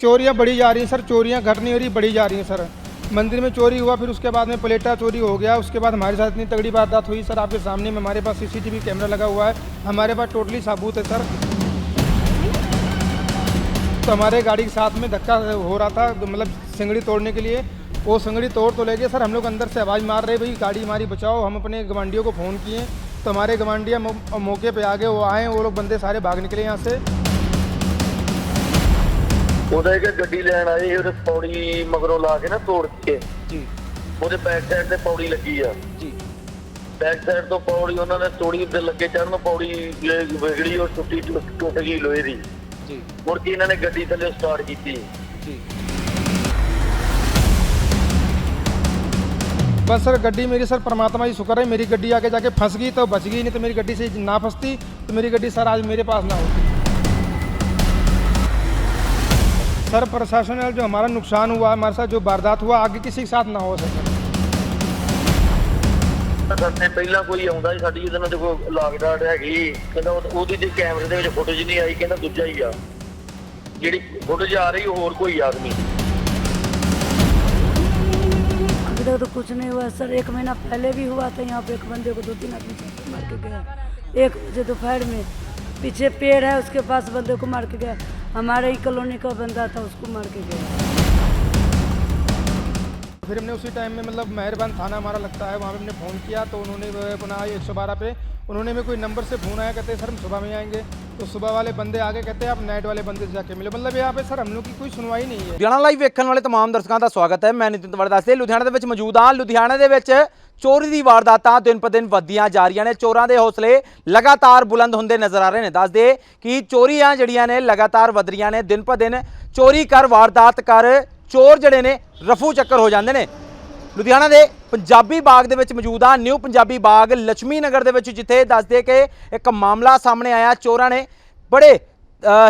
चोरियाँ बढ़ी जा रही हैं, सर। चोरियाँ घट नहीं हो रही बढ़ी जा रही हैं, सर। मंदिर में चोरी हुआ, फिर उसके बाद में प्लेटा चोरी हो गया, उसके बाद हमारे साथ इतनी तगड़ी वारदात हुई, सर। आपके सामने में हमारे पास सीसीटीवी कैमरा लगा हुआ है। हमारे पास टोटली साबूत है, सर। तो हमारे गाड़ी के साथ में धक्का हो रहा था तो मतलब सिंगड़ी तोड़ने के लिए। वो सिंगड़ी तोड़ तो ले गए सर। हम लोग अंदर से आवाज़ मार रहे भाई, गाड़ी हमारी बचाओ। हम अपने गवांडियों को फ़ोन किए तो हमारे गवांडिया मौके पर आ गए, वो आए, वो लोग बंदे सारे भाग निकले यहाँ से। ਉਹਦਾ ਕਿ ਗੱਡੀ ਲੈਣ ਆਏ ਸੀ, ਉਹਦੇ ਪੌੜੀ ਮਗਰੋਂ ਲਾ ਕੇ ਨਾ ਤੋੜ ਕੇ ਜੀ ਉਹਦੇ ਬੈਕ ਸਾਈਡ ਤੇ ਪੌੜੀ ਲੱਗੀ ਆ ਜੀ ਬੈਕ ਸਾਈਡ ਤੋਂ ਪੌੜੀ ਉਹਨਾਂ ਨੇ ਤੋੜੀ ਤੇ ਲੱਗੇ ਚੜਨ ਪੌੜੀ ਜੇ ਵਿਗੜੀ ਉਹ ਟੁੱਟੀ ਟੁੱਟ ਟੁੱਟ ਗਈ ਲੋਹੇ ਦੀ ਜੀ ਮੁੜ ਕੇ ਇਹਨਾਂ ਨੇ ਗੱਡੀ ਥੱਲੇ ਸਟਾਰਟ ਕੀਤੀ ਜੀ बस सर गड्डी मेरी सर परमात्मा ही शुक्र है मेरी गड्डी आगे जाके फंस गई तो बच गई नहीं तो मेरी गड्डी से ना फंसती तो मेरी गड्डी सर आज मेरे पास ना होती सर प्रशासन ने जो हमारा नुकसान हुआ हमारे साथ जो वारदात हुआ आगे किसी के साथ ना हो सके ਸਾਡੇ ਪਹਿਲਾਂ ਕੋਈ ਆਉਂਦਾ ਸੀ ਸਾਡੀ ਜਿਹਦੇ ਨਾਲ ਤੇ ਕੋਈ ਲਾਗਡਾਟ ਹੈਗੀ ਕਹਿੰਦਾ ਉਹ- ਉਹਦੀ ਜੇ ਕੈਮਰੇ ਦੇ ਵਿੱਚ ਫੁਟੇਜ ਨਹੀਂ ਆਈ ਕਹਿੰਦਾ ਦੂਜਾ ਹੀ ਆ ਜਿਹੜੀ ਫੁਟੇਜ ਆ ਰਹੀ ਉਹ ਹੋਰ ਕੋਈ ਆਦਮੀ अभी तक तो कुछ नहीं हुआ सर एक महीना पहले भी हुआ था यहाँ पे एक बंदे को दो तीन आदमी से मार के गया एक बजे दोपहर में पीछे पेड़ है उसके पास बंदे को मार के गया हमारे ही कॉलोनी का बंदा था उसको मार के गया फिर हमने उसी टाइम में मतलब मेहरबान थाना हमारा लगता है वहाँ पे हमने फ़ोन किया तो उन्होंने वो अपना एक सौ बारह पे उन्होंने में कोई नंबर से फ़ोन आया कहते हैं, सर हम सुबह में आएंगे तो सुबह वाले बंदे आगे कहते हैं आप नाइट वाले बंदे से जाके मिले मतलब यहाँ पे सर हम लोग की कोई सुनवाई नहीं है ਲੁਧਿਆਣਾ ਲਾਈਵ ਵੇਖਣ ਵਾਲੇ तमाम ਦਰਸ਼ਕਾਂ ਦਾ ਸਵਾਗਤ ਹੈ ਮੈਂ ਨਿਤਿਨ ਤਵੜ ਦੱਸਦੇ ਲੁਧਿਆਣਾ ਦੇ ਵਿੱਚ ਮੌਜੂਦ ਹਾਂ ਲੁਧਿਆਣਾ ਦੇ ਵਿੱਚ ਚੋਰੀ ਦੀ ਵਾਰਦਾਤਾਂ ਦਿਨ ਪਰ ਦਿਨ ਵੱਧਦੀਆਂ ਜਾ ਰਹੀਆਂ ਨੇ ਚੋਰਾਂ ਦੇ ਹੌਸਲੇ ਲਗਾਤਾਰ ਬੁਲੰਦ ਹੁੰਦੇ ਨਜ਼ਰ ਆ ਰਹੇ ਨੇ ਦੱਸਦੇ ਕਿ ਚੋਰੀਆਂ ਜਿਹੜੀਆਂ ਨੇ ਲਗਾਤਾਰ ਵੱਧ ਰਹੀਆਂ ਨੇ ਦਿਨ ਪਰ ਦਿਨ ਚੋਰੀ ਕਰ ਵਾਰਦਾਤ ਕਰ ਚੋਰ ਜਿਹੜੇ ਨੇ, ਰਫੂ ਚੱਕਰ ਹੋ ਜਾਂਦੇ ਨੇ। ਲੁਧਿਆਣਾ ਦੇ ਪੰਜਾਬੀ ਬਾਗ ਦੇ ਵਿੱਚ ਮੌਜੂਦ ਆ, ਨਿਊ ਪੰਜਾਬੀ ਬਾਗ ਲక్ష్ਮੀ ਨਗਰ ਦੇ ਵਿੱਚ, ਜਿੱਥੇ ਦੱਸਦੇ ਕਿ ਇੱਕ ਮਾਮਲਾ ਸਾਹਮਣੇ ਆਇਆ। ਚੋਰਾਂ ਨੇ ਬੜੇ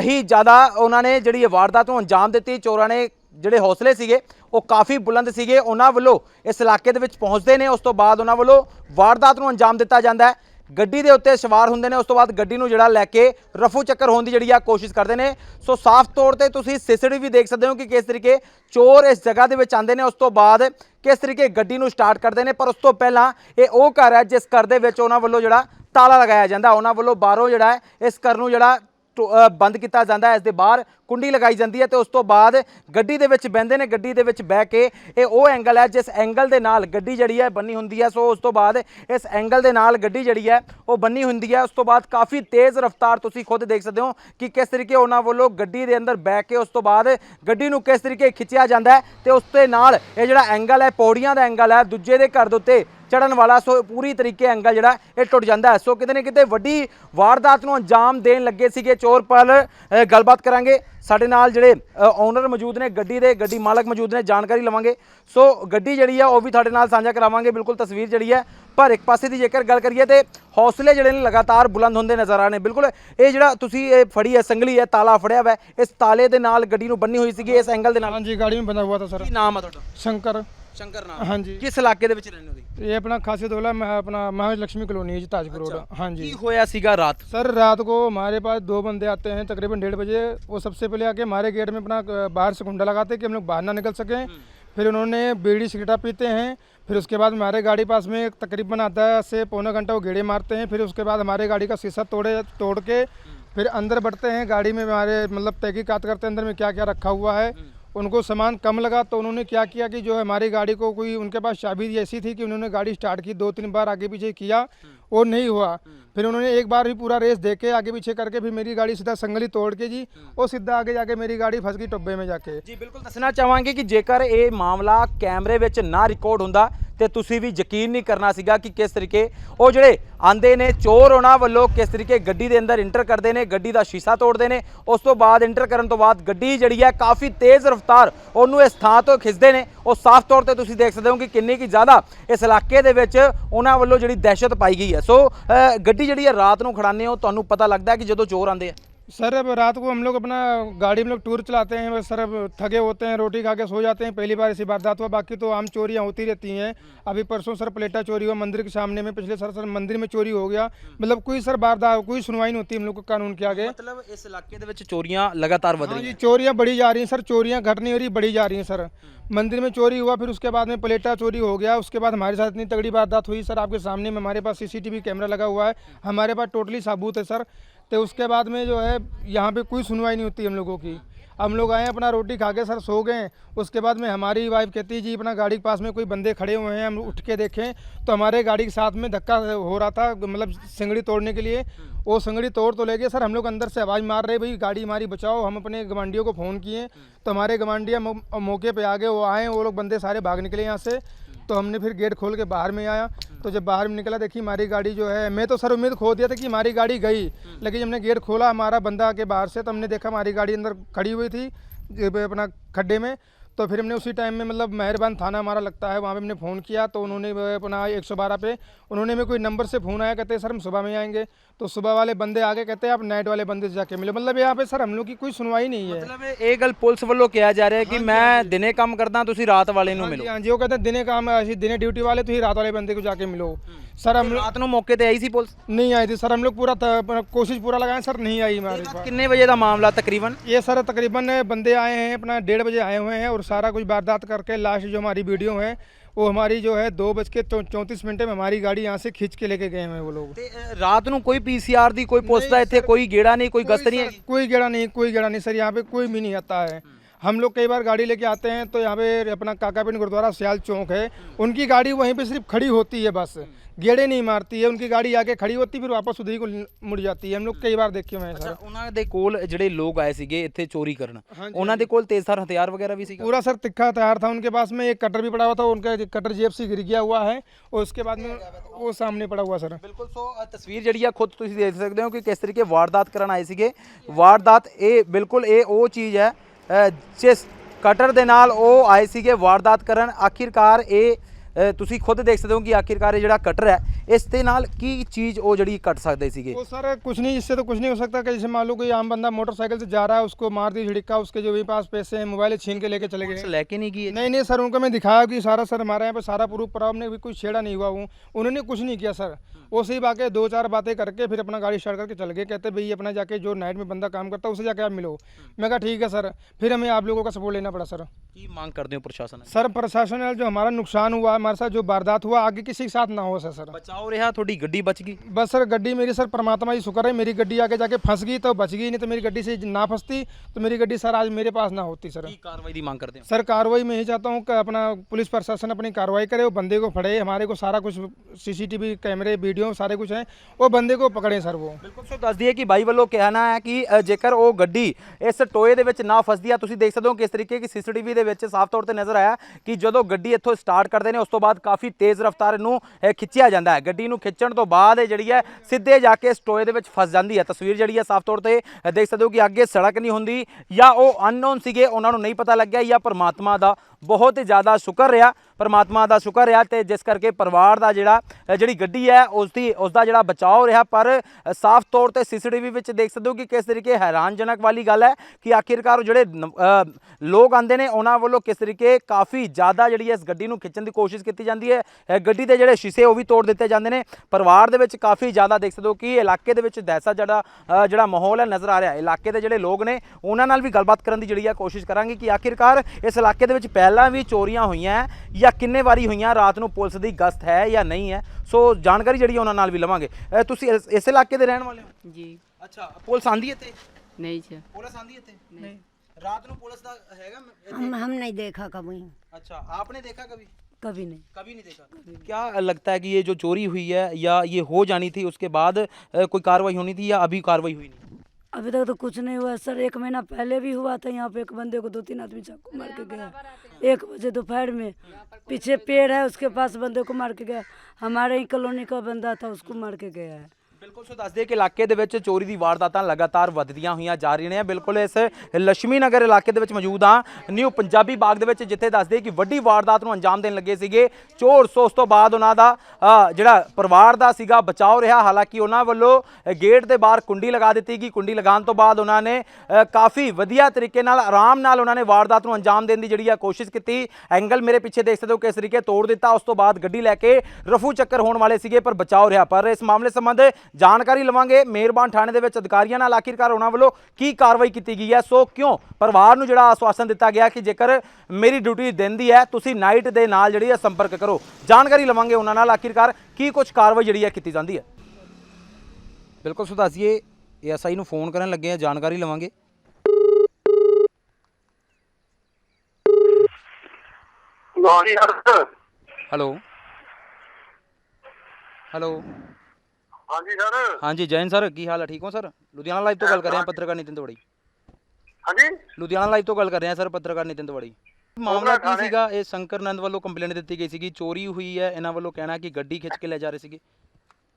ਹੀ ਜ਼ਿਆਦਾ ਉਹਨਾਂ ਨੇ ਜਿਹੜੀ ਇਹ ਵਾਰਦਾਤ ਨੂੰ ਅੰਜਾਮ ਦਿੱਤੀ। ਚੋਰਾਂ ਨੇ ਜਿਹੜੇ ਹੌਸਲੇ ਸੀਗੇ, ਉਹ ਕਾਫੀ ਬੁਲੰਦ ਸੀਗੇ। ਉਹਨਾਂ ਵੱਲੋਂ ਇਸ ਇਲਾਕੇ ਦੇ ਵਿੱਚ ਪਹੁੰਚਦੇ ਨੇ। ਉਸ ਤੋਂ ਬਾਅਦ ਉਹਨਾਂ ਵੱਲੋਂ ਵਾਰਦਾਤ ਨੂੰ ਅੰਜਾਮ ਦਿੱਤਾ ਜਾਂਦਾ ਹੈ। ਗੱਡੀ ਦੇ ਉੱਤੇ ਸਵਾਰ ਹੁੰਦੇ ਨੇ, ਉਸ ਤੋਂ ਬਾਅਦ ਗੱਡੀ ਨੂੰ ਜਿਹੜਾ ਲੈ ਕੇ ਰਫੂ ਚੱਕਰ ਹੋਣ ਦੀ ਜਿਹੜੀ ਆ ਕੋਸ਼ਿਸ਼ ਕਰਦੇ ਨੇ। ਸੋ ਸਾਫ਼ ਤੌਰ ਤੇ ਤੁਸੀਂ ਸਿਸੜੀ ਵੀ ਦੇਖ ਸਕਦੇ ਹੋ ਕਿ ਕਿਸ ਤਰੀਕੇ ਚੋਰ ਇਸ ਜਗ੍ਹਾ ਦੇ ਵਿੱਚ ਆਉਂਦੇ ਨੇ, ਉਸ ਤੋਂ ਬਾਅਦ ਕਿਸ ਤਰੀਕੇ ਗੱਡੀ ਨੂੰ ਸਟਾਰਟ ਕਰਦੇ ਨੇ। ਪਰ ਉਸ ਤੋਂ ਪਹਿਲਾਂ ਇਹ ਉਹ ਘਰ ਹੈ ਜਿਸ ਘਰ ਦੇ ਵਿੱਚ ਉਹਨਾਂ ਵੱਲੋਂ ਜਿਹੜਾ ਤਾਲਾ ਲਗਾਇਆ ਜਾਂਦਾ, ਉਹਨਾਂ ਵੱਲੋਂ ਬਾਹਰੋਂ ਜਿਹੜਾ ਹੈ ਇਸ ਘਰ ਨੂੰ ਜਿਹੜਾ ਬੰਦ ਕੀਤਾ ਜਾਂਦਾ ਹੈ। ਇਸ ਦੇ ਬਾਹਰ ਕੁੰਡੀ ਲਗਾਈ ਜਾਂਦੀ ਹੈ ਤੇ ਉਸ ਤੋਂ ਬਾਅਦ ਗੱਡੀ ਦੇ ਵਿੱਚ ਬਹਿੰਦੇ ਨੇ, ਗੱਡੀ ਦੇ ਵਿੱਚ ਬਹਿ ਕੇ ਇਹ ਉਹ ਐਂਗਲ ਹੈ ਜਿਸ ਐਂਗਲ ਦੇ ਨਾਲ ਗੱਡੀ ਜਿਹੜੀ ਹੈ ਬੰਨੀ ਹੁੰਦੀ ਹੈ। ਸੋ ਉਸ ਤੋਂ ਬਾਅਦ ਇਸ ਐਂਗਲ ਦੇ ਨਾਲ ਗੱਡੀ ਜਿਹੜੀ ਹੈ ਉਹ ਬੰਨੀ ਹੁੰਦੀ ਹੈ। ਉਸ ਤੋਂ ਬਾਅਦ ਕਾਫੀ ਤੇਜ਼ ਰਫ਼ਤਾਰ ਤੁਸੀਂ ਖੁਦ ਦੇਖ ਸਕਦੇ ਹੋ ਕਿ ਕਿਸ ਤਰੀਕੇ ਉਹਨਾਂ ਵੱਲੋਂ ਗੱਡੀ ਦੇ ਅੰਦਰ ਬਹਿ ਕੇ ਉਸ ਤੋਂ ਬਾਅਦ ਗੱਡੀ ਨੂੰ ਕਿਸ ਤਰੀਕੇ ਖਿੱਚਿਆ ਜਾਂਦਾ ਹੈ ਤੇ ਉਸ ਦੇ ਨਾਲ ਇਹ ਜਿਹੜਾ ਐਂਗਲ ਹੈ, ਪੌੜੀਆਂ ਦਾ ਐਂਗਲ ਹੈ, ਦੂਜੇ ਦੇ ਘਰ ਦੇ ਉੱਤੇ ਚੜਨ ਵਾਲਾ ਸੋ ਪੂਰੀ ਤਰੀਕੇ ਐਂਗਲ ਜਿਹੜਾ ਇਹ ਟੁੱਟ ਜਾਂਦਾ ਹੈ। ਸੋ ਕਿਤੇ ਨਾ ਕਿਤੇ ਵੱਡੀ ਵਾਰਦਾਤ ਨੂੰ ਅੰਜਾਮ ਦੇਣ ਲੱਗੇ ਸੀਗੇ ਚੋਰ ਪਲ ਗੱਲਬਾਤ ਕਰਾਂਗੇ। ਸਾਡੇ ਨਾਲ ਜਿਹੜੇ ਓਨਰ ਮੌਜੂਦ ਨੇ ਗੱਡੀ ਦੇ ਗੱਡੀ ਮਾਲਕ ਮੌਜੂਦ ਨੇ ਜਾਣਕਾਰੀ ਲਵਾਂਗੇ। ਸੋ ਗੱਡੀ ਜਿਹੜੀ ਆ ਉਹ ਵੀ ਤੁਹਾਡੇ ਨਾਲ ਸਾਂਝਾ ਕਰਾਵਾਂਗੇ। ਬਿਲਕੁਲ ਤਸਵੀਰ ਜਿਹੜੀ ਹੈ ਪਰ ਇੱਕ ਪਾਸੇ ਦੀ ਜੇਕਰ ਗੱਲ ਕਰੀਏ ਤੇ ਹੌਸਲੇ ਜਿਹੜੇ ਨੇ ਲਗਾਤਾਰ ਬੁਲੰਦ ਹੁੰਦੇ ਨਜ਼ਰ ਆ ਆਣੇ ਬਿਲਕੁਲ ਇਹ ਜਿਹੜਾ ਤੁਸੀਂ ਇਹ ਫੜੀ ਹੈ ਸੰਗਲੀ ਹੈ ਤਾਲਾ ਫੜਿਆ ਹੋਇਆ ਇਸ ਤਾਲੇ ਦੇ ਨਾਲ ਗੱਡੀ ਨੂੰ ਬੰਨੀ ਹੋਈ ਸੀਗੀ ਇਸ ਐਂਗਲ ਦੇ ਨਾਲ। ਹਾਂਜੀ ਗਾੜੀ ਵਿੱਚ ਬੰਦਾ ਹੋਇਆ ਤਾਂ ਸਰ। ਕੀ ਨਾਮ ਆ ਤੁਹਾਡਾ? ਸ਼ੰਕਰ। ਸ਼ੰਕਰ ਨਾਮ हाँ जी ਕਿਸ ਇਲਾਕੇ ਦੇ ਵਿੱਚ ਰਹਿੰਦੇ ਹੋ ਤੁਸੀਂ ये अपना खासियत वाला मैं अपना महालक्ष्मी कॉलोनी है जी ताजपुर रोड हाँ जी ਕੀ ਹੋਇਆ ਸੀਗਾ ਰਾਤ सर रात को हमारे पास दो बंदे आते हैं तकरीबन डेढ़ बजे वो सबसे पहले आके हमारे गेट में अपना अ, बाहर से कुंडा लगाते हैं कि हम लोग बाहर ना निकल सकें फिर उन्होंने बीड़ी सिगरेटा पीते हैं फिर उसके बाद हमारे गाड़ी पास में एक तकरीबन आधा से पौना घंटा वो गेड़े मारते हैं फिर उसके बाद हमारे गाड़ी का शीशा तोड़े तोड़ के फिर अंदर बढ़ते हैं गाड़ी में हमारे मतलब तहकीकात करते हैं अंदर में क्या क्या रखा हुआ है उनको सामान कम लगा तो उन्होंने क्या किया कि जो है हमारी गाड़ी को कोई उनके पास चाबी ऐसी थी कि उन्होंने गाड़ी स्टार्ट की दो तीन बार आगे पीछे किया वो नहीं हुआ फिर उन्होंने एक बार भी पूरा रेस दे के आगे पीछे करके फिर मेरी गाड़ी सीधा संगली तोड़ के जी वो सीधा आगे जाके मेरी गाड़ी फंस गई टब्बे में जाके ਜੀ ਬਿਲਕੁਲ ਦੱਸਣਾ ਚਾਹਾਂਗੇ ਕਿ ਜੇਕਰ ਇਹ ਮਾਮਲਾ ਕੈਮਰੇ ਵਿੱਚ ਨਾ ਰਿਕਾਰਡ ਹੁੰਦਾ ਤੇ ਤੁਸੀਂ ਵੀ ਯਕੀਨ ਨਹੀਂ ਕਰਨਾ ਸੀਗਾ ਕਿ ਕਿਸ ਤਰੀਕੇ ਉਹ ਜਿਹੜੇ ਆਂਦੇ ਨੇ ਚੋਰ ਉਹਨਾਂ ਵੱਲੋਂ ਕਿਸ ਤਰੀਕੇ ਗੱਡੀ ਦੇ ਅੰਦਰ ਇੰਟਰ ਕਰਦੇ ਨੇ ਗੱਡੀ ਦਾ ਸ਼ੀਸ਼ਾ ਤੋੜਦੇ ਨੇ ਉਸ ਤੋਂ ਬਾਅਦ ਇੰਟਰ ਕਰਨ ਤੋਂ ਬਾਅਦ ਗੱਡੀ ਜਿਹੜੀ ਹੈ ਕਾਫੀ ਤੇਜ਼ ਰਫ਼ਤਾਰ ਉਹਨੂੰ ਇਸ ਥਾਂ ਤੋਂ ਖਿੱਚਦੇ ਨੇ ਉਹ ਸਾਫ਼ ਤੌਰ ਤੇ ਤੁਸੀਂ ਦੇਖ ਸਕਦੇ ਹੋ ਕਿ ਕਿੰਨੀ ਕੀ ਜ਼ਿਆਦਾ ਇਸ ਇਲਾਕੇ ਦੇ ਵਿੱਚ ਉਹਨਾਂ ਵੱਲੋਂ ਜਿਹੜੀ ਦਹਿਸ਼ਤ ਪਾਈ ਗਈ ਹੈ। ਸੋ ਗੱਡੀ ਜਿਹੜੀ ਹੈ ਰਾਤ ਨੂੰ ਖੜਾਉਂਦੇ ਹੋ, ਤੁਹਾਨੂੰ ਪਤਾ ਲੱਗਦਾ ਕਿ ਜਦੋਂ ਚੋਰ ਆਉਂਦੇ ਆ। सर अब रात को हम लोग अपना गाड़ी में लोग टूर चलाते हैं बस सर अब थके होते हैं रोटी खा के सो जाते हैं पहली बार ऐसी वारदात हुआ बाकी तो आम चोरियां होती रहती हैं अभी परसों सर प्लेटा चोरी हुआ मंदिर के सामने में पिछले सर सर मंदिर में चोरी हो गया मतलब कोई सर वारदात कोई सुनवाई नहीं होती हम लोग को कानून के आगे ਮਤਲਬ ਇਸ ਇਲਾਕੇ ਦੇ ਵਿੱਚ ਚੋਰੀਆਂ ਲਗਾਤਾਰ ਵਧ हाँ ਰਹੀਆਂ जी चोरियां बढ़ी जा रही हैं सर चोरियां घट नहीं हो रही बढ़ी जा रही हैं सर मंदिर में चोरी हुआ फिर उसके बाद में प्लेटा चोरी हो गया उसके बाद हमारे साथ इतनी तगड़ी वारदात हुई सर आपके सामने में हमारे पास सीसीटीवी कैमरा लगा हुआ है हमारे पास टोटली साबूत है सर तो उसके बाद में जो है, यहाँ पे कोई सुनवाई नहीं होती हम लोगों की। हम लोग आए, अपना रोटी खा के सर सो गए, उसके बाद में हमारी वाइफ कहती, जी, अपना गाड़ी के पास में कोई बंदे खड़े हुए हैं, हम उठ के देखें। तो हमारे गाड़ी के साथ में धक्का हो रहा था मतलब सिंगड़ी तोड़ने के लिए। वो सिंगड़ी तोड़ तो ले गए। सर, हम लोग अंदर से आवाज़ मार रहे, भाई, गाड़ी हमारी बचाओ, हम अपने गवांडियों को फ़ोन किए तो हमारे गवांडिया मौके पर आ गए, वो आए, वो लोग बंदे सारे भाग निकले यहाँ से। तो हमने फिर गेट खोल के बाहर में आया। तो जब बाहर में निकला देखी हमारी गाड़ी जो है मैं तो सर उम्मीद खो दिया था कि हमारी गाड़ी गई लेकिन हमने गेट खोला हमारा बंदा आके बाहर से तो हमने देखा हमारी गाड़ी अंदर खड़ी हुई थी अपना खड्डे में। तो फिर हमने उसी टाइम में मतलब मेहरबान थाना हमारा लगता है वहाँ पे हमने फ़ोन किया तो उन्होंने अपना 112 पे उन्होंने में कोई नंबर से फ़ोन आया कहते हैं, सर हम सुबह में आएँगे। तो सुबह वाले बंदे आगे कहते हैं आप नाइट वाले बंदे से जाके मिलो मतलब यहाँ पे सर हम लोग की कोई सुनवाई नहीं है ਮਤਲਬ ਇਹ ਗੱਲ ਪੁਲਿਸ ਵੱਲੋਂ ਕਿਹਾ ਜਾ ਰਿਹਾ ਹੈ ਕਿ ਮੈਂ ਦਿਨੇ ਕੰਮ ਕਰਦਾ ਤੁਸੀਂ ਰਾਤ ਵਾਲੇ ਨੂੰ हाँ ਮਿਲੋ जी हाँ जी वो कहते हैं दिने काम है ऐसी दिने ड्यूटी वाले तो ही रात वाले बंदे को जाके मिलो सर हम लोग ਰਾਤ ਨੂੰ ਮੌਕੇ ਤੇ ਆਈ ਸੀ ਪੁਲਿਸ नहीं आई थी सर हम लोग पूरा था- अपना कोशिश पूरा लगाए सर नहीं आई हमारे पास ਕਿੰਨੇ ਵਜੇ ਦਾ ਮਾਮਲਾ ਤਕਰੀਬਨ ये सर तकरीबन बंदे आए हैं अपना डेढ़ बजे आए हुए हैं और सारा कुछ वारदात करके लास्ट जो हमारी वीडियो है वो हमारी जो है दो बज के चौंतीस मिनट में हमारी गाड़ी यहाँ से खींच के लेके गए हैं वो लोग ਤੇ ਅ, ਰਾਤ ਨੂੰ ਕੋਈ ਪੀਸੀਆਰ ਦੀ ਕੋਈ ਪੁਲਿਸ ਦਾ ਇੱਥੇ ਕੋਈ ਗੇੜਾ ਨਹੀਂ ਕੋਈ ਗਸ਼ਤ ਨਹੀਂ सर, ਹੈਗੀ कोई गेड़ा नहीं कोई गेड़ा नहीं सर यहाँ पे कोई भी नहीं आता है हम लोग कई बार गाड़ी लेके आते हैं तो यहाँ पे अपना काकापिंड गुरुद्वारा सियाल चौक है। उनकी गाड़ी वहीं पे सिर्फ़ खड़ी होती है बस। गेड़े नहीं मारती है उनकी गाड़ी आके खड़ी होती फिर वापस उधर ही को मुड़ जाती है। हम लोग कई बार देखे हुए अच्छा, ਉਹਨਾਂ ਦੇ ਕੋਲ लोग आए थे इतने चोरी करना हाँ उन्होंने हाँ कोल ਦੇ ਕੋਲ ਤੇਜ਼ਧਾਰ ਹਥਿਆਰ ਵਗੈਰਾ ਵੀ पूरा सर तिखा हथियार था उनके पास में एक कटर भी पड़ा हुआ था उनका कटर जेब से गिर गया हुआ है और उसके बाद में वो सामने पड़ा हुआ सर। बिल्कुल सो तस्वीर जी खुद ਆ ਖੁਦ ਤੁਸੀਂ ਦੇਖ ਸਕਦੇ ਹੋ ਕਿ ਕਿਸ ਤਰੀਕੇ ਵਾਰਦਾਤ ਕਰਨ ਆਏ ਸੀਗੇ ਵਾਰਦਾਤ ਇਹ ਬਿਲਕੁਲ ਇਹ ਉਹ ਜਿਸ ਕਟਰ ਦੇ ਨਾਲ ਉਹ ਆਏ ਸੀਗੇ ਵਾਰਦਾਤ ਕਰਨ, ਆਖਿਰਕਾਰ ਇਹ ਤੁਸੀਂ ਖੁਦ ਦੇਖ ਸਕਦੇ ਹੋ ਕਿ ਆਖਿਰਕਾਰ ਇਹ ਜਿਹੜਾ ਕਟਰ ਹੈ ਇਸ ਦੇ ਨਾਲ ਕੀ ਚੀਜ਼ ਉਹ ਜਿਹੜੀ ਕੱਟ ਸਕਦੇ ਸੀਗੇ वो सर कुछ नहीं इससे तो कुछ नहीं हो सकता कि जैसे मान लो कोई आम बंदा मोटरसाइकिल से जा रहा है उसको मार दी झिड़का उसके जो भी पास पैसे हैं मोबाइल छीन के लेके चले गए ਲੈ ਕੇ ਨਹੀਂ ਗਈ नहीं नहीं सर उनको मैं दिखाया कि सारा सर हमारे यहाँ पे सारा प्रूफ पड़ा हमने भी कुछ छेड़ा नहीं हुआ हूँ उन्होंने कुछ नहीं किया सर वो सिर्फ आके दो चार बातें करके फिर अपना गाड़ी स्टार्ट करके चल गए कहते भाई अपना जाके जो नाइट में बंदा काम करता है उसे जाके आप मिलो मैं कहा ठीक है सर फिर हमें आप लोगों का सपोर्ट लेना पड़ा सर ਕੀ ਮੰਗ ਕਰਦੇ ਹੋ ਪ੍ਰਸ਼ਾਸਨ ਨਾਲ सर प्रशासन ने जो हमारा नुकसान हुआ हमारे साथ जो वारदात हुआ आगे किसी के साथ ना हो सर सर ਬਚਾਓ ਰਿਹਾ ਤੁਹਾਡੀ ਗੱਡੀ बच गई बस सर गड्डी मेरी सर परमात्मा ही शुक्र है मेरी गड्डी आगे जाके फंस गई तो बच गई नहीं तो मेरी गड्डी से ना फंसती तो मेरी गड्डी सर आज मेरे पास ना होती सर ਕੀ ਕਾਰਵਾਈ ਦੀ ਮੰਗ ਕਰਦੇ ਹੋ सर कार्रवाई मैं यही चाहता हूँ कि अपना पुलिस प्रशासन अपनी कार्रवाई करे वो बंदे को फड़े हमारे को सारा कुछ सीसीटीवी कैमरे वीडियो सारे कुछ हैं वो बंदे को पकड़े सर वो ਬਿਲਕੁਲ ਸੋ ਦੱਸ ਦਈਏ ਕਿ ਬਾਈ ਵੱਲੋਂ ਕਹਿਣਾ ਹੈ ਕਿ ਅ, ਜੇਕਰ ਉਹ ਗੱਡੀ ਇਸ ਟੋਏ ਦੇ ਵਿੱਚ ਨਾ ਫਸਦੀ ਆ ਤੁਸੀਂ ਦੇਖ ਸਕਦੇ ਹੋ ਕਿਸ ਤਰੀਕੇ ਕੀ ਸੀਸੀਟੀਵੀ ਦੇ ਵਿੱਚ ਸਾਫ਼ ਤੌਰ ਤੇ ਨਜ਼ਰ ਆਇਆ ਕਿ ਜਦੋਂ ਗੱਡੀ ਇੱਥੋਂ ਸਟਾਰਟ ਕਰਦੇ ਨੇ ਉਸ ਤੋਂ ਬਾਅਦ ਕਾਫੀ ਤੇਜ਼ ਰਫ਼ਤਾਰ ਨੂੰ ਅ, ਖਿੱਚਿਆ ਜਾਂਦਾ ਹੈ ਗੱਡੀ ਨੂੰ ਖਿੱਚਣ ਤੋਂ ਬਾਅਦ ਇਹ ਜਿਹੜੀ ਹੈ ਸਿੱਧੇ ਜਾ ਕੇ ਸਟੋਏ ਦੇ ਵਿੱਚ ਫਸ ਜਾਂਦੀ ਹੈ। ਤਸਵੀਰ ਜਿਹੜੀ ਹੈ ਸਾਫ਼ ਤੌਰ ਤੇ ਦੇਖ ਸਕਦੇ ਹੋ ਕਿ ਅੱਗੇ ਸੜਕ ਨਹੀਂ ਹੁੰਦੀ ਜਾਂ ਉਹ ਅਨਨੋਨ ਸੀਗੇ, ਉਹਨਾਂ ਨੂੰ ਨਹੀਂ ਪਤਾ ਲੱਗਿਆ ਜਾਂ ਪਰਮਾਤਮਾ ਦਾ ਬਹੁਤ ਹੀ ਜ਼ਿਆਦਾ ਸ਼ੁਕਰ ਰਿਹਾ, ਪਰਮਾਤਮਾ ਦਾ ਸ਼ੁਕਰ ਰਿਹਾ ਤੇ ਜਿਸ ਕਰਕੇ ਪਰਿਵਾਰ ਦਾ ਜਿਹੜਾ ਜਿਹੜੀ ਗੱਡੀ ਹੈ ਉਸ ਦੀ ਉਸ ਦਾ ਜਿਹੜਾ ਬਚਾਓ ਰਿਹਾ, ਪਰ ਸਾਫ਼ ਤੌਰ ਤੇ ਸੀਸੀਟੀਵੀ ਵਿੱਚ ਦੇਖ ਸਕਦੇ ਹੋ ਕਿ ਕਿਸ ਤਰੀਕੇ ਹੈਰਾਨਜਨਕ ਵਾਲੀ ਗੱਲ ਹੈ ਕਿ ਆਖਿਰਕਾਰ ਜਿਹੜੇ ਨ- ਲੋਕ ਆਂਦੇ ਨੇ, ਉਹਨਾਂ ਵੱਲੋਂ ਕਿਸ ਤਰੀਕੇ ਕਾਫੀ ਜ਼ਿਆਦਾ ਜਿਹੜੀ ਇਸ ਗੱਡੀ ਨੂੰ ਖਿੱਚਣ ਦੀ ਕੋਸ਼ਿਸ਼ ਕੀਤੀ ਜਾਂਦੀ ਹੈ। ਗੱਡੀ ਦੇ ਜਿਹੜੇ ਸ਼ੀਸ਼ੇ ਉਹ ਵੀ ਤੋੜ ਦਿੱਤੇ ਜਾਂਦੇ ਨੇ। ਪਰਿਵਾਰ ਦੇ ਵਿੱਚ ਕਾਫੀ ਜ਼ਿਆਦਾ ਦੇਖ ਸਕਦੇ ਹੋ ਕਿ ਇਲਾਕੇ ਦੇ ਵਿੱਚ ਦਹਿਸ਼ਤ ਜਿਹੜਾ ਜਿਹੜਾ ਮਾਹੌਲ ਹੈ ਨਜ਼ਰ ਆ ਰਿਹਾ। ਇਲਾਕੇ ਦੇ ਜਿਹੜੇ ਲੋਕ ਨੇ, ਉਹਨਾਂ ਨਾਲ ਵੀ ਗੱਲਬਾਤ ਕਰਨ ਦੀ ਜਿਹੜੀ ਹੈ ਕੋਸ਼ਿਸ਼ ਕਰਾਂਗੇ ਕਿ ਆਖਿਰਕਾਰ ਇਸ ਇਲਾਕੇ ਦੇ ਵਿੱਚ ਪਹਿਲਾਂ ਵੀ ਚੋਰੀਆਂ ਹੋਈਆਂ ਹੈ ਜਾਂ ਕਿੰਨੇ ਵਾਰੀ ਹੋਈਆਂ ਰਾਤ ਨੂੰ ਪੁਲਿਸ ਦੀ ਗਸ਼ਤ ਹੈ ਜਾਂ ਨਹੀਂ ਹੈ ਸੋ ਜਾਣਕਾਰੀ ਜਿਹੜੀ ਹੈ ਉਹਨਾਂ ਨਾਲ ਵੀ ਲਵਾਂਗੇ ਅ, ਤੁਸੀਂ ਇਸ- ਇਸ ਇਲਾਕੇ ਦੇ ਰਹਿਣ ਵਾਲੇ ਹੋ जी ਅੱਛਾ ਪੁਲਿਸ ਆਂਦੀ ਹੈ ਇੱਥੇ नहीं छे ਪੁਲਿਸ ਆਂਦੀ ਹੈ ਇੱਥੇ ਨਹੀਂ ਰਾਤ ਨੂੰ ਪੁਲਿਸ ਦਾ ਹੈਗਾ हम हम नहीं देखा कभी अच्छा आपने देखा कभी कभी नहीं कभी नहीं देखा क्या लगता है कि ये जो चोरी हुई है या ये हो जानी थी उसके बाद अ, कोई कार्रवाई होनी थी या अभी कार्रवाई हुई नहीं अभी तक तो कुछ नहीं हुआ सर एक महीना पहले भी हुआ था यहाँ पे एक बंदे को दो तीन आदमी चाकू मार के गया एक बजे दोपहर में पीछे पेड़ है उसके पास बंदे को मार के गया हमारे ही कॉलोनी का बंदा था उसको मार के गया है ਬਿਲਕੁਲ, ਸੋ ਦੱਸਦੇ ਕਿ ਇਲਾਕੇ ਦੇ ਵਿੱਚ ਚੋਰੀ ਦੀ ਵਾਰਦਾਤਾਂ ਲਗਾਤਾਰ ਵੱਧਦੀਆਂ ਹੋਈਆਂ ਜਾ ਰਹੀਆਂ ਨੇ। ਬਿਲਕੁਲ, ਇਸ ਲక్ష్ਮੀ ਨਗਰ ਇਲਾਕੇ ਦੇ ਵਿੱਚ ਮੌਜੂਦ ਆ ਨਿਊ ਪੰਜਾਬੀ ਬਾਗ ਦੇ ਵਿੱਚ ਜਿੱਥੇ ਦੱਸਦੇ ਕਿ ਵੱਡੀ ਵਾਰਦਾਤ ਨੂੰ ਅੰਜਾਮ ਦੇਣ ਲੱਗੇ ਸੀਗੇ। ਚੋਰ, ਸੋ ਉਸ ਤੋਂ ਬਾਅਦ ਉਹਨਾਂ ਦਾ ਜਿਹੜਾ ਪਰਿਵਾਰ ਦਾ ਸੀਗਾ, ਬਚਾਓ ਰਿਹਾ। ਹਾਲਾਂਕਿ ਉਹਨਾਂ ਵੱਲੋਂ ਗੇਟ ਦੇ ਬਾਹਰ ਕੁੰਡੀ ਲਗਾ ਦਿੱਤੀ ਗਈ। ਕੁੰਡੀ ਲਗਾਉਣ ਤੋਂ ਬਾਅਦ ਉਹਨਾਂ ਨੇ ਕਾਫੀ ਵਧੀਆ ਤਰੀਕੇ ਨਾਲ, ਆਰਾਮ ਨਾਲ ਉਹਨਾਂ ਨੇ ਵਾਰਦਾਤ ਨੂੰ ਅੰਜਾਮ ਦੇਣ ਦੀ ਜਿਹੜੀ ਆ ਕੋਸ਼ਿਸ਼ ਕੀਤੀ। ਐਂਗਲ ਮੇਰੇ ਪਿੱਛੇ ਦੇਖ ਸਕਦੇ ਹੋ, ਕਿਸ ਤਰੀਕੇ ਤੋੜ ਦਿੱਤਾ। ਉਸ ਤੋਂ ਬਾਅਦ ਗੱਡੀ ਲੈ ਕੇ ਰਫੂ ਚੱਕਰ ਹੋਣ ਵਾਲੇ ਸੀਗੇ, ਪਰ ਬਚਾਓ ਰਿਹਾ। ਪਰ ਇਸ ਮਾਮਲੇ ਸੰਬੰਧ ਜਾਣਕਾਰੀ ਲਵਾਂਗੇ। ਮਿਹਰਬਾਨ ਥਾਣੇ ਦੇ ਵਿੱਚ ਅਧਿਕਾਰੀਆਂ ਨਾਲ ਆਖਿਰਕਾਰ ਉਹਨਾਂ ਵੱਲੋਂ ਕੀ ਕਾਰਵਾਈ ਕੀਤੀ ਗਈ ਹੈ। ਸੋ ਕਿਉਂ ਪਰਿਵਾਰ ਨੂੰ ਜਿਹੜਾ ਆਸਵਾਸਨ ਦਿੱਤਾ ਗਿਆ ਕਿ ਜੇਕਰ ਮੇਰੀ ਡਿਊਟੀ ਦਿਨ ਦੀ ਹੈ ਤੁਸੀਂ ਨਾਈਟ ਦੇ ਨਾਲ ਜਿਹੜੀ ਹੈ ਸੰਪਰਕ ਕਰੋ। ਜਾਣਕਾਰੀ ਲਵਾਂਗੇ ਉਹਨਾਂ ਨਾਲ ਆਖਿਰਕਾਰ ਕੀ ਕੁਝ ਕਾਰਵਾਈ ਜਿਹੜੀ ਹੈ ਕੀਤੀ ਜਾਂਦੀ ਹੈ। ਬਿਲਕੁਲ ਸੋ ਦੱਸੀਏ ਏਐਸਆਈ ਨੂੰ ਫੋਨ ਕਰਨ ਲੱਗੇ ਆ ਜਾਣਕਾਰੀ ਲਵਾਂਗੇ। ਹੈਲੋ। ਹੈਲੋ। ਹਾਂਜੀ ਸਰ। ਹਾਂਜੀ ਜੈਨ ਸਰ ਕੀ ਹਾਲ ਹੈ? ਠੀਕ ਹੋ ਸਰ? ਲੁਧਿਆਣਾ ਲਾਈਵ ਤੋਂ ਗੱਲ ਕਰ ਰਹੇ ਹਾਂ ਪੱਤਰਕਾਰ ਨਿਤਿਨ ਤਿਵਾੜੀ। ਹਾਂਜੀ। ਲੁਧਿਆਣਾ ਲਾਈਵ ਤੋਂ ਗੱਲ ਕਰ ਰਹੇ ਹਾਂ ਸਰ ਪੱਤਰਕਾਰ ਨਿਤਿਨ ਤਿਵਾੜੀ। ਮਾਮਲਾ ਕੀ ਸੀਗਾ? ਇਹ ਸ਼ੰਕਰ ਨੰਦ ਵੱਲੋਂ ਕੰਪਲੇਂਟ ਦਿੱਤੀ ਗਈ ਸੀਗੀ ਚੋਰੀ ਹੋਈ ਹੈ ਇਹਨਾਂ ਵੱਲੋਂ ਕਹਿਣਾ ਕਿ ਗੱਡੀ ਖਿੱਚ ਕੇ ਲੈ ਜਾ ਰਹੇ ਸੀਗੇ।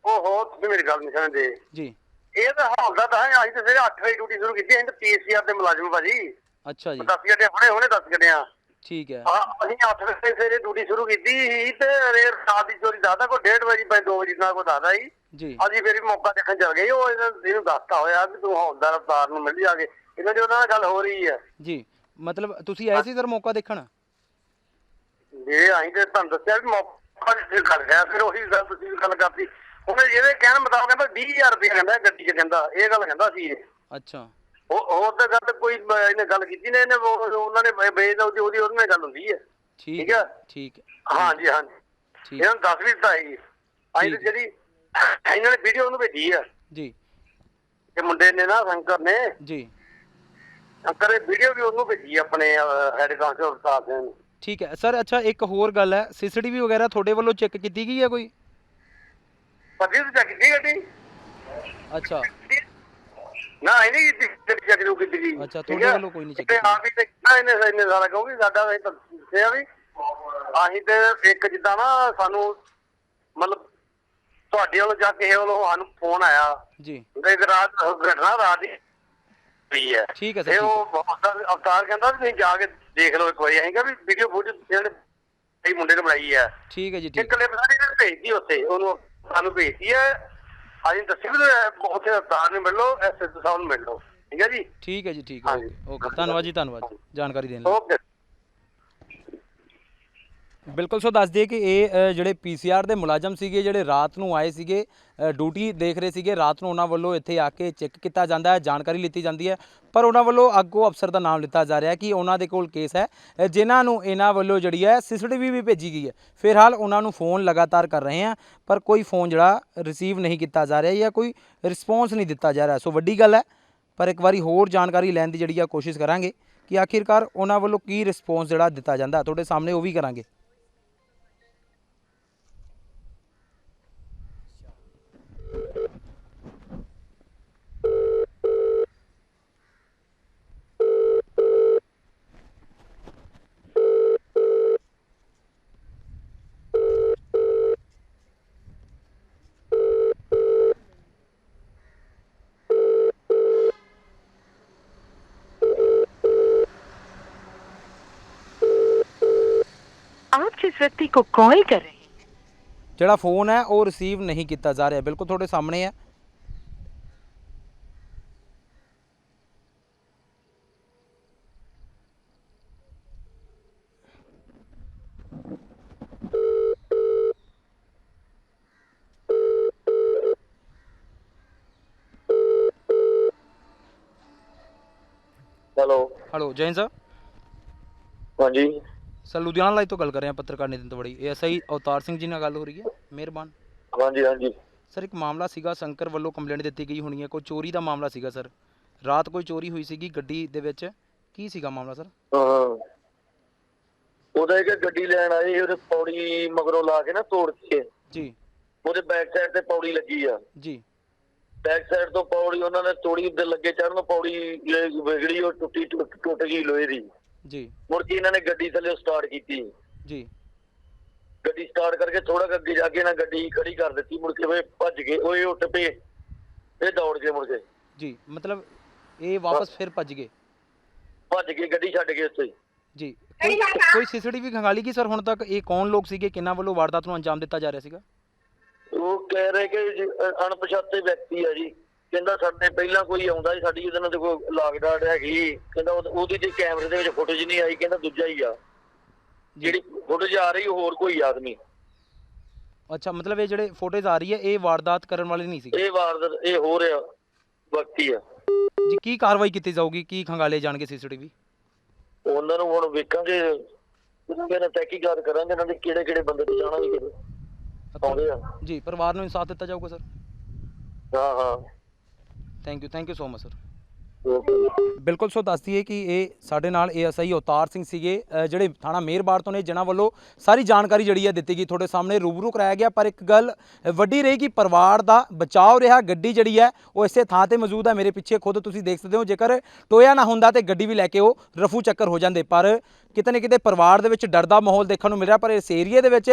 ਓਹੋ ਤੁਸੀਂ ਮੇਰੀ ਗੱਲ ਨਹੀਂ ਸਮਝਦੇ। ਜੀ। ਇਹ ਤਾਂ ਹਾਲਦਾ ਤਾਂ ਹੈ ਅਸੀਂ ਤਾਂ ਸਵੇਰੇ 8 ਵਜੇ ਡਿਊਟੀ ਸ਼ੁਰੂ ਕੀਤੀ ਅਸੀਂ ਤਾਂ ਪੀਸੀਆਰ ਦੇ ਮੁਲਾਜ਼ਮ ਭਾਜੀ। ਅੱਛਾ ਜੀ। 10 ਘੰਟੇ ਹੁਣੇ ਹੁਣੇ 10 ਘੰਟੇ ਆ ਠੀਕ ਹੈ। ਹਾਂ ਅਸੀਂ 8 ਵਜੇ ਸਵੇਰੇ ਡਿਊਟੀ ਸ਼ੁਰੂ ਕੀਤੀ ਸੀ ਤੇ ਰੇਰ ਰਾਤ ਦੀ ਚੋਰੀ ਦਾਦਾ ਕੋਈ 1:30 ਵਜੇ ਪੈ 2 ਵਜੇ ਨਾਲ ਕੋਈ ਦਾਦਾ ਸੀ। ਜੀ। ਅਸੀਂ ਫਿਰ ਵੀ ਮੌਕਾ ਦੇਖਣ ਚੱਲ ਗਏ ਉਹ ਇਹਨਾਂ ਇਹਨੂੰ ਦੱਸਤਾ ਹੋਇਆ ਕਿ ਤੂੰ ਹੌਲਦਾਰ ਅਵਤਾਰ ਨੂੰ ਮਿਲ ਜਾ ਕੇ। ਇਹਨਾਂ ਦੀ ਉਹਨਾਂ ਨਾਲ ਗੱਲ ਹੋ ਰਹੀ ਹੈ। ਜੀ ਮਤਲਬ ਤੁਸੀਂ ਆਏ ਸੀ ਸਰ ਮੌਕਾ ਦੇਖਣ? ਜੇ ਅਸੀਂ ਤੇ ਤੁਹਾਨੂੰ ਦੱਸਿਆ ਵੀ ਮੌਕਾ ਜਿੱਥੇ ਕਰ ਗਿਆ ਫਿਰ ਉਹੀ ਗੱਲ ਤੁਸੀਂ ਵੀ ਗੱਲ ਕਰਤੀ। ਉਹਨੇ ਇਹਦੇ ਕਹਿਣ ਮੁਤਾਬਕ ਕਹਿੰਦਾ 20000 ਰੁਪਏ ਕਹਿੰਦਾ ਗੱਡੀ 'ਚ ਕਹਿੰਦਾ ਇਹ ਗੱਲ ਕਹਿੰਦਾ ਸੀ ਇਹ। ਅੱਛਾ। ਹੋਰ ਤਾਂ ਗੱਲ ਕੋਈ ਇਹਨੇ ਗੱਲ ਕੀਤੀ ਨੇ ਇਹਨੇ ਉਹ- ਉਹਨਾਂ ਨੇ ਬੇਜ ਉਹਦੀ ਉਹਦੀ ਉਹਦੇ ਨਾਲ ਗੱਲ ਹੁੰਦੀ ਹੈ। ਠੀਕ ਹੈ? ਹੈ। ਠੀਕ ਹੈ। ਹਾਂਜੀ ਹਾਂਜੀ। ਇਹਨਾਂ ਨੂੰ ਦੱਸ ਵੀ ਦਿੱਤਾ ਸੀ। ਅਸੀਂ ਤੇ ਜਿਹੜੀ ਇਹਨਾਂ ਨੇ ਵੀਡੀਓ ਉਹਨੂੰ ਭੇਜੀ ਆ। ਜੀ। ਕਿ ਮੁੰਡੇ ਨੇ ਨਾ ਸ਼ੰਕਰ ਨੇ। ਜੀ। ਸ਼ੰਕਰ ਇਹ ਵੀਡੀਓ ਵੀ ਉਹਨੂੰ ਭੇਜੀ ਆਪਣੇ ਹੈਡ ਕਾਂਸਟੇਬਲ ਸਾਹਿਬ ਦੇ ਨੂੰ ਠੀਕ ਹੈ। ਸਰ ਅੱਛਾ ਇੱਕ ਹੋਰ ਗੱਲ ਹੈ। ਸੀਸੀਟੀਵੀ ਵਗੈਰਾ ਤੁਹਾਡੇ ਵੱਲੋਂ ਚੈੱਕ ਕੀਤੀ ਗਈ ਹੈ ਕੋਈ? ਪਤੀ ਤੇ ਚੱਕੀ ਸੀ ਗੱਡੀ? ਅੱਛਾ। ਨਾ ਇਹ ਨਹੀਂ ਕੀਤੀ ਚੱਕੀ ਨੂੰ ਕੀਤੀ ਗਈ ਅੱਛਾ, ਠੀਕ ਤੁਹਾਡੇ? ਵੱਲੋਂ ਕੋਈ ਨਹੀਂ ਚੱਕੀ ਤੇ ਆਪ ਹੀ ਤੇ ਨਾ ਇਹਨੇ ਇਹਨੇ ਸਾਰਾ ਕਹੂਗੀ ਸਾਡਾ ਇਹ ਤਾਂ ਦੱਸਿਆ ਵੀ। ਅਸੀਂ ਤੇ ਇੱਕ ਜਿੱਦਾਂ ਨਾ ਸਾਨੂੰ ਮਤਲਬ ਤੁਹਾਡੇ ਵੱਲੋਂ ਜਾਂ ਕਿਸੇ ਵੱਲੋਂ ਸਾਨੂੰ ਫੋਨ ਆਇਆ। ਜੀ। ਤੇ ਇੱਕ ਰਾਤ ਘਟਨਾ ਰਾਤ ਦੀ ਪਈ ਹੈ। ਠੀਕ ਹੈ ਸਰ, ਤੇ ਉਹ ਅਵਤਾਰ ਅਵਤਾਰ ਕਹਿੰਦਾ ਵੀ ਤੁਸੀਂ ਜਾ ਕੇ ਦੇਖ ਲਓ ਇੱਕ ਵਾਰੀ। ਅਸੀਂ ਕਿਹਾ ਵੀ ਵੀਡੀਓ ਫੋਟੋ ਜਿਹੜੇ ਇਹ ਮੁੰਡੇ ਨੇ ਬਣਾਈ ਹੈ। ਠੀਕ ਹੈ ਜੀ ਇੱਕ ਠੀਕ ਕਲਿੱਪ ਸਾਡੀ ਨੇ ਭੇਜਦੀ ਉੱਥੇ। ਉਹਨੂੰ ਸਾਨੂੰ ਭੇਜਦੀ ਹੈ। ਅਸੀਂ ਦੱਸਿਆ ਵੀ ਉੱਥੇ ਅਵਤਾਰ ਨੂੰ ਮਿਲ ਲਓ ਐਸਐਸ ਸਾਹਿਬ ਨੂੰ ਮਿਲ। ਲਓ ਠੀਕ ਹੈ ਜੀ? ਠੀਕ ਹੈ ਜੀ ਠੀਕ ਹੈ ਹਾਂਜੀ। ਓਕੇ। ਧੰਨਵਾਦ ਜੀ ਧੰਨਵਾਦ। ਜਾਣਕਾਰੀ ਦੇਣ ਲਈ। ਓਕੇ। ਬਿਲਕੁਲ ਸੋ ਦੱਸ ਦਈਏ ਕਿ ਇਹ ਅ, ਜਿਹੜੇ ਪੀਸੀਆਰ ਦੇ ਮੁਲਾਜ਼ਮ ਸੀਗੇ ਜਿਹੜੇ ਰਾਤ ਨੂੰ ਆਏ ਸੀਗੇ ਅ, ਡਿਊਟੀ ਦੇਖ ਰਹੇ ਸੀਗੇ ਰਾਤ ਨੂੰ ਉਹਨਾਂ ਵੱਲੋਂ ਇੱਥੇ ਆ ਕੇ ਚੈੱਕ ਕੀਤਾ ਜਾਂਦਾ ਹੈ ਜਾਣਕਾਰੀ ਲਿੱਤੀ ਜਾਂਦੀ ਹੈ। ਪਰ ਉਹਨਾਂ ਵੱਲੋਂ ਅੱਗੋਂ ਅਫਸਰ ਦਾ ਨਾਮ ਲਿੱਤਾ ਜਾ ਰਿਹਾ ਕਿ ਉਹਨਾਂ ਦੇ ਕੋਲ ਕੇਸ ਹੈ ਅ, ਜਿਨ੍ਹਾਂ ਨੂੰ ਇਹਨਾਂ ਵੱਲੋਂ ਜਿਹੜੀ ਹੈ ਸੀਸੀਟੀਵੀ ਵੀ ਭੇਜੀ ਗਈ ਹੈ। ਫਿਲਹਾਲ ਉਹਨਾਂ ਨੂੰ ਫੋਨ ਲਗਾਤਾਰ ਕਰ ਰਹੇ ਆ ਪਰ ਕੋਈ ਫੋਨ ਜਿਹੜਾ ਰਿਸੀਵ ਨਹੀਂ ਕੀਤਾ ਜਾ ਰਿਹਾ ਜਾਂ ਕੋਈ ਰਿਸਪੌਂਸ ਨਹੀਂ ਦਿੱਤਾ ਜਾ ਰਿਹਾ। ਸੋ ਵੱਡੀ ਗੱਲ ਹੈ ਪਰ ਇੱਕ ਵਾਰੀ ਹੋਰ ਜਾਣਕਾਰੀ ਲੈਣ ਦੀ ਜਿਹੜੀ ਆ ਕੋਸ਼ਿਸ਼ ਕਰਾਂਗੇ ਕਿ ਆਖਿਰਕਾਰ ਉਹਨਾਂ ਵੱਲੋਂ ਕੀ ਰਿਸਪੌਂਸ ਜਿਹੜਾ ਦਿੱਤਾ ਜਾਂਦਾ। ਤੁਹਾਡੇ ਸਾਹਮਣੇ ਉਹ ਵੀ ਕਰਾਂਗੇ। आप जिस व्यक्ति को कॉल कर रहे हैं ਜਿਹੜਾ ਫੋਨ ਹੈ ਉਹ ਰਿਸੀਵ ਨਹੀਂ ਕੀਤਾ ਜਾ ਰਿਹਾ ਬਿਲਕੁਲ ਤੁਹਾਡੇ ਸਾਹਮਣੇ ਹੈ ਹੈਲੋ ਹੈਲੋ ਜੈਨ ਸਰ ਹਾਂਜੀ ਸਰ ਲੁਧਿਆਣਾ ਲਾਈਵ ਤੋਂ ਗੱਲ ਕਰ ਰਹੇ ਹਾਂ ਪੱਤਰਕਾਰ ਨਿਤਿਨ ਤਵੜੀ। ਐਸਆਈ ਅਵਤਾਰ ਸਿੰਘ ਜੀ ਨਾਲ ਗੱਲ ਹੋ ਰਹੀ ਹੈ। ਮਿਹਰਬਾਨ। ਹਾਂਜੀ ਹਾਂਜੀ। ਸਰ ਇੱਕ ਮਾਮਲਾ ਸੀਗਾ ਸ਼ੰਕਰ ਵੱਲੋਂ ਕੰਪਲੇਂਟ ਦਿੱਤੀ ਗਈ ਹੋਣੀ ਹੈ। ਕੋਈ ਚੋਰੀ ਦਾ ਮਾਮਲਾ ਸੀਗਾ ਸਰ। ਰਾਤ ਕੋਈ ਚੋਰੀ ਹੋਈ ਸੀਗੀ ਗੱਡੀ ਦੇ ਵਿੱਚ। ਕੀ ਸੀਗਾ ਮਾਮਲਾ ਸਰ? ਹਾਂ। ਉਹਦਾ ਇੱਕ ਗੱਡੀ ਲੈਣ ਆਏ ਸੀ, ਉਹਦੇ ਪੌੜੀ ਮਗਰੋਂ ਲਾ ਕੇ ਨਾ ਤੋੜ ਕੇ। ਜੀ। ਉਹਦੇ ਬੈਕ ਸਾਈਡ ਤੇ ਪੌੜੀ ਲੱਗੀ ਆ। ਜੀ। ਬੈਕ ਸਾਈਡ ਤੋਂ ਪੌੜੀ ਉਹਨਾਂ ਨੇ ਤੋੜੀ ਉੱਤੇ ਲੱਗੇ ਚੜਨ ਪੌੜੀ ਵਿਗੜੀ ਉਹ ਟੁੱਟੀ ਟੁੱਟ ਟੁੱਟ ਗਈ ਲੋਹੇ ਦੀ। ਜੀ। ਮੁੜ ਕੇ ਇਹਨਾਂ ਨੇ ਗੱਡੀ ਥੱਲੇ ਸਟਾਰਟ ਕੀਤੀ। ਜੀ। ਗੱਡੀ ਸਟਾਰਟ ਕਰਕੇ ਥੋੜਾ ਅੱਗੇ ਜਾ ਕੇ ਨਾ ਗੱਡੀ ਖੜੀ ਕਰ ਦਿੱਤੀ ਮੁੜ ਕੇ ਵੇ ਭੱਜ ਗਏ ਓਏ ਉੱਠ ਪਏ ਇਹ ਦੌੜ ਕੇ ਮੁੜ ਕੇ। ਜੀ ਮਤਲਬ ਇਹ ਵਾਪਸ ਫਿਰ ਭੱਜ ਗਏ? ਭੱਜ ਕੇ ਗੱਡੀ ਛੱਡ ਕੇ ਉੱਥੇ। ਜੀ ਕੋਈ ਕੋਈ ਸੀਸੀਟੀਵੀ ਖੰਗਾਲੀ ਕੀ ਸਰ? ਹੁਣ ਤੱਕ ਇਹ ਕੌਣ ਲੋਕ ਸੀਗੇ? ਕਿੰਨਾ ਵੱਲੋਂ ਵਾਰਦਾਤ ਨੂੰ ਅੰਜਾਮ ਦਿੱਤਾ ਜਾ ਰਿਹਾ ਸੀਗਾ? ਉਹ ਕਹਿ ਰਹੇ ਕਿ ਜੀ, ਅ- ਅਣਪਛਾਤੇ ਵਿਅਕਤੀ ਆ ਜੀ। ਕਹਿੰਦਾ ਸਾਡੇ ਪਹਿਲਾਂ ਕੋਈ ਆਉਂਦਾ ਸੀ ਸਾਡੀ ਉਹਦੇ ਨਾਲ ਕੋਈ ਲਾਗਡਾਟ ਹੈਗੀ। ਕਹਿੰਦਾ ਉਹ- ਉਹਦੀ ਤੇ ਕੈਮਰੇ ਦੇ ਵਿੱਚ ਫੁਟੇਜ ਨਹੀਂ ਆਈ ਕਹਿੰਦਾ ਦੂਜਾ ਹੀ ਆ। ਜਿਹੜੀ ਫੁਟੇਜ ਆ ਰਹੀ ਉਹ ਹੋਰ ਕੋਈ ਆਦਮੀ ਅੱਛਾ ਮਤਲਬ ਇਹ ਜਿਹੜੇ ਫੋਟੋਜ਼ ਆ ਰਹੀ ਹੈ ਇਹ ਵਾਰਦਾਤ ਕਰਨ ਵਾਲੇ ਨਹੀਂ ਸੀਗੇ ਇਹ ਵਾਰਦਾਤ ਇਹ ਹੋ ਰਿਹਾ ਵਿਅਕਤੀ ਆ। ਜੀ ਕੀ ਕਾਰਵਾਈ ਕੀਤੀ ਜਾਊਗੀ? ਕੀ ਖੰਗਾਲੇ ਜਾਣਗੇ ਸੀਸੀਟੀਵੀ? ਉਹਨਾਂ ਨੂੰ ਹੁਣ ਵੇਖਾਂਗੇ। ਉਹਨਾਂ ਨੇ ਤਹਿਕੀਕਾਤ ਕਰਾਂਗੇ ਇਹਨਾਂ ਦੇ ਕਿਹੜੇ ਕਿਹੜੇ ਬੰਦੇ ਪਛਾਣਾਂਗੇ ਕਿਹੜੇ ਆਉਂਦੇ ਆ। ਜੀ ਪਰਿਵਾਰ ਨੂੰ ਇਨਸਾਫ ਦਿੱਤਾ ਜਾਊਗਾ ਸਰ? ਹਾਂ ਹਾਂ। thank you. Thank you so much sir. ਬਿਲਕੁਲ ਸੋ ਦੱਸ ਦਈਏ ਕਿ ਇਹ ਸਾਡੇ ਨਾਲ ਏਐਸਆਈ ਅਵਤਾਰ ਸਿੰਘ ਸੀਗੇ ਜਿਹੜੇ ਥਾਣਾ ਮੇਰਬਾੜ ਤੋਂ ਨੇ, ਜਿਨ੍ਹਾਂ ਵੱਲੋਂ ਸਾਰੀ ਜਾਣਕਾਰੀ ਜਿਹੜੀ ਹੈ ਦਿੱਤੀ ਗਈ ਤੁਹਾਡੇ ਸਾਹਮਣੇ, ਰੂਬਰੂ ਕਰਾਇਆ ਗਿਆ। ਪਰ ਇੱਕ ਗੱਲ ਵੱਡੀ ਰਹੀ ਕਿ ਪਰਿਵਾਰ ਦਾ ਬਚਾਓ ਰਿਹਾ, ਗੱਡੀ ਜਿਹੜੀ ਹੈ ਉਹ ਇਸੇ ਥਾਂ ਤੇ ਮੌਜੂਦ ਹੈ। ਮੇਰੇ ਪਿੱਛੇ ਖੁਦ ਤੁਸੀਂ ਦੇਖ ਸਕਦੇ ਹੋ, ਜੇਕਰ ਟੋਇਆ ਨਾ ਹੁੰਦਾ ਤੇ ਗੱਡੀ ਵੀ ਲੈ ਕੇ ਉਹ ਰਫੂ ਚੱਕਰ ਹੋ ਜਾਂਦੇ। ਪਰ ਕਿਤੇ ਨਾ ਕਿਤੇ ਪਰਿਵਾਰ ਦੇ ਵਿੱਚ ਡਰ ਦਾ ਮਾਹੌਲ ਦੇਖਣ ਨੂੰ ਮਿਲ ਰਿਹਾ, ਪਰ ਇਸ ਏਰੀਏ ਦੇ ਵਿੱਚ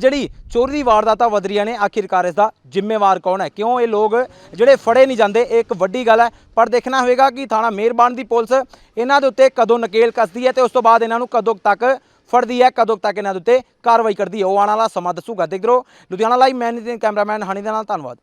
ਜਿਹੜੀ ਚੋਰੀ ਦੀ ਵਾਰਦਾਤਾਂ ਵਧ ਰਹੀਆਂ ਨੇ, ਆਖਿਰਕਾਰ ਇਸ ਦਾ ਜ਼ਿੰਮੇਵਾਰ ਕੌਣ ਹੈ? ਕਿਉਂ ਇਹ ਲੋਕ ਜਿਹੜੇ ਫੜੇ ਨਹੀਂ ਜਾਂਦੇ? ਇਹ ਇੱਕ ਵੱਡੀ ਗੱਲ ਹੈ। ਪਰ ਦੇਖਣਾ ਹੋਵੇਗਾ ਕਿ ਥਾਣਾ ਮਿਹਰਬਾਨ ਦੀ ਪੁਲਿਸ ਇਹਨਾਂ ਦੇ ਉੱਤੇ ਕਦੋਂ ਨਕੇਲ ਕੱਸਦੀ ਹੈ ਤੇ ਉਸ ਤੋਂ ਬਾਅਦ ਇਹਨਾਂ ਨੂੰ ਕਦੋਂ ਤੱਕ ਫੜਦੀ ਹੈ, ਕਦੋਂ ਤੱਕ ਇਹਨਾਂ ਦੇ ਉੱਤੇ ਕਾਰਵਾਈ ਕਰਦੀ ਹੈ, ਉਹ ਆਉਣ ਵਾਲਾ ਸਮਾਂ ਦੱਸੂਗਾ। ਦੇਖਦੇ ਰਹੋ, Ludhiana live man cameraman Honey ਦੇ ਨਾਲ, ਧੰਨਵਾਦ।